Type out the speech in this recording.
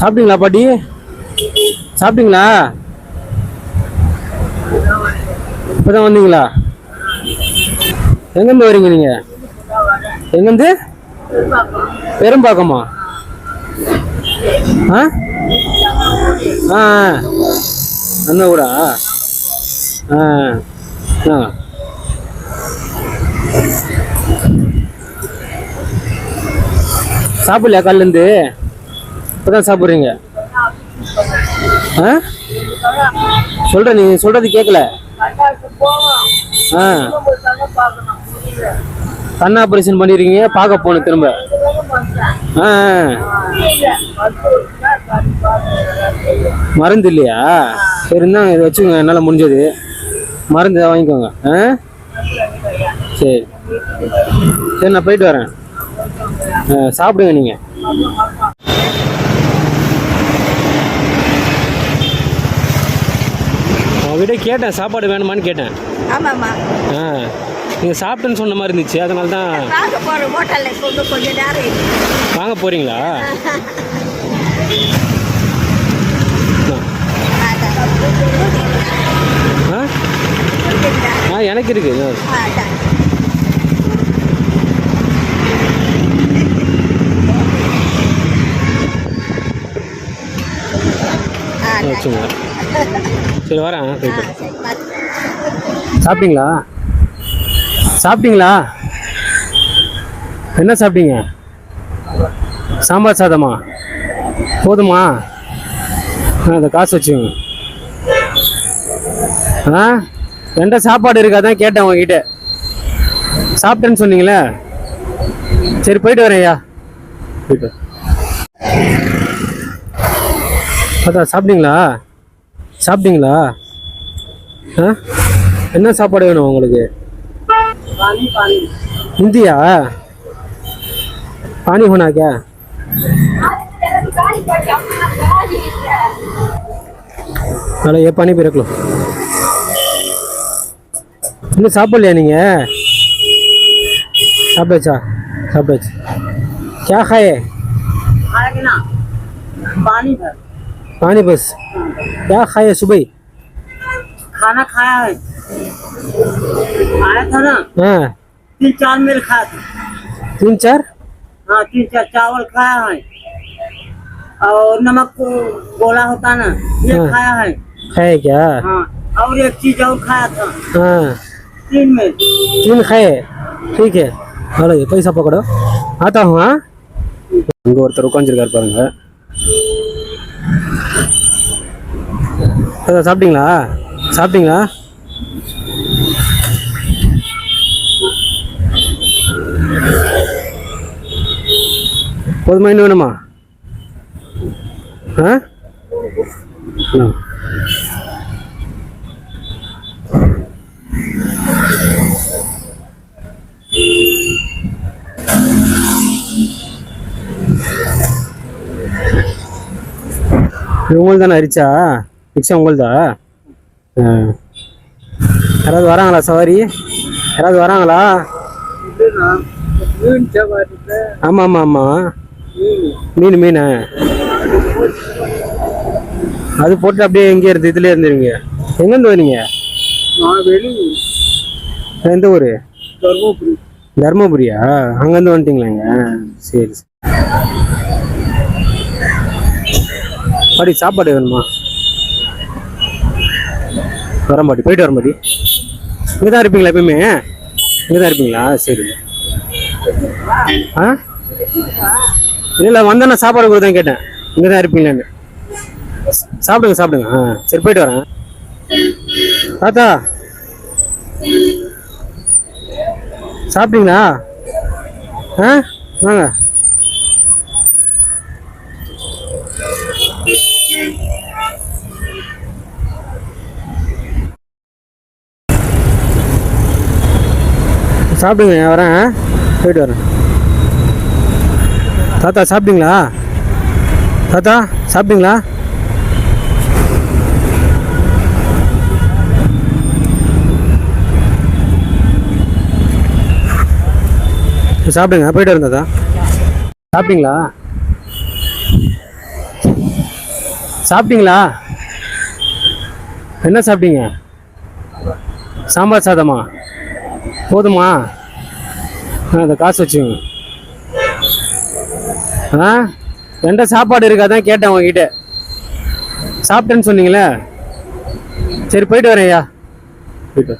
சாப்பிட்டீங்களா பாட்டி? சாப்பிட்டீங்களா? இப்போதான் வந்தீங்களா? எங்கேருந்து வரீங்க நீங்க? எங்கேருந்து? பெரும்பாக்கமா? ஆ? ஆ அந்த ஊரா? ஆ ஆ. சாப்பிடலையா காலிலேருந்து? இப்போதான் சாப்பிட்றீங்க? ஆ? சொல்கிறேன் நீ சொல்கிறது கேட்கல ஆ. கண் ஆப்ரேஷன் பண்ணிருக்கீங்க பார்க்க போகணும் திரும்ப. ஆ ஆ. மருந்து இல்லையா? சரி இருந்தாங்க இதை வச்சுக்கோங்க என்னால் முடிஞ்சது. மருந்து வாங்கிக்கோங்க. ஆ? சரி. சரி நான் போயிட்டு வரேன். ஆ, சாப்பிடுங்க நீங்கள் அவங்ககிட்ட கேட்டேன் சாப்பாடு வேணுமான்னு கேட்டேன் ஆமாம்மா ஆ நீங்கள் சாப்பிட்டேன்னு சொன்ன மாதிரி இருந்துச்சு அதனால தான் வாங்க போகிற ஹோட்டலில் கொண்டு கொஞ்ச நேரம். வாங்க போகிறீங்களா. ஆ எனக்கு இருக்கு அதான். அதான். வச்சுங்க சரி வரேன். சாப்பிட்டீங்களா? சாப்பிட்டீங்களா? என்ன சாப்பிட்டீங்க? சாம்பார் சாதமா? போதுமா? அந்த காசு வச்சுங்க ஆ என்கிட்ட சாப்பாடு இருக்காதான் கேட்டேன் உங்ககிட்ட. சாப்பிட்டேன்னு சொன்னீங்களே? சரி போயிட்டு வரேன் ஐயா. போயிட்டு. அதான் சாப்பிட்டீங்களா? சாப்பிட்டீங்களா ஆ என்ன சாப்பாடு வேணும் உங்களுக்கு हिंदिया पानी होना क्या ஹலோ ஏ பானி போய் ரக்கலோ இன்னும் சாப்பிடலையா நீங்க சாப்பிட்டாச்சா சாப்பிட்டாச்சு क्या खाए आगे ना पानी भर पानी बस क्या खाए सुबह खाना खाया है आया था ना हाँ तीन चार मिल खाया था तीन चार हाँ तीन चार चावल खाया है और नमक को गोला होता ना ये हाँ। खाया है खाए क्या हाँ और एक चीज और खाया था हाँ तीन में तीन खाए ठीक है ஹலோ பைசா பக்கடோ ஆத்தா ஆ இங்கே ஒருத்தர் உட்காந்துருக்காரு பாருங்க சாப்பிட்டீங்களா? சாப்பிட்டீங்களா? போதுமா இன்னும் வேணுமா? ஆ ஆ. இது உங்களுக்கு தானே அரிச்சா? ரிக்ஷா உங்களுதா? ஆ. யாராவது வராங்களா சவாரி? யாராவது வராங்களா? ஆமாம் ஆமாம் ஆமாம் மீன் மீன். அது போட்டு அப்படியே எங்கே இருந்து இதுல இருந்துருவீங்க. எங்கேருந்து வரீங்க? எந்த ஊர்? தர்மபுரியா? அங்கேருந்து வந்துட்டீங்களாங்க சரி சரி. சாப்பாடு வேணுமா? வரேன் போயிட்டு வரேன் இங்கே தான் இருப்பீங்களா எப்பயுமே? இங்கே தான் இருப்பீங்களா? சரி. ஆ? இல்லை இல்லை வந்தேன்னா சாப்பாடு கூட தான் கேட்டேன். இங்கே தான் இருப்பீங்களான்னு. சாப்பிடுங்க சாப்பிடுங்க. ஆ சரி போயிட்டு வரேன். தாத்தா. சாப்பிட்டீங்களா? ஆ வாங்க. சாப்பிடுங்க நான் வரேன் போயிட்டு வரேன். தாத்தா சாப்பிட்டீங்களா? தாத்தா சாப்பிட்டீங்களா? சாப்பிடுங்க போயிட்டு வரேன் தாத்தா. சாப்பிட்டீங்களா? சாப்பிட்டீங்களா? என்ன சாப்பிட்டீங்க? சாம்பார் சாதமா? போதுமா? ஆ அந்த காசு வச்சுங்க ஆ? என்கிட்ட சாப்பாடு இருக்காதான் கேட்டேன் உங்ககிட்ட. சாப்பிட்டேன்னு சொன்னீங்களே? சரி போயிட்டு வரேன் ஐயா. போயிட்டு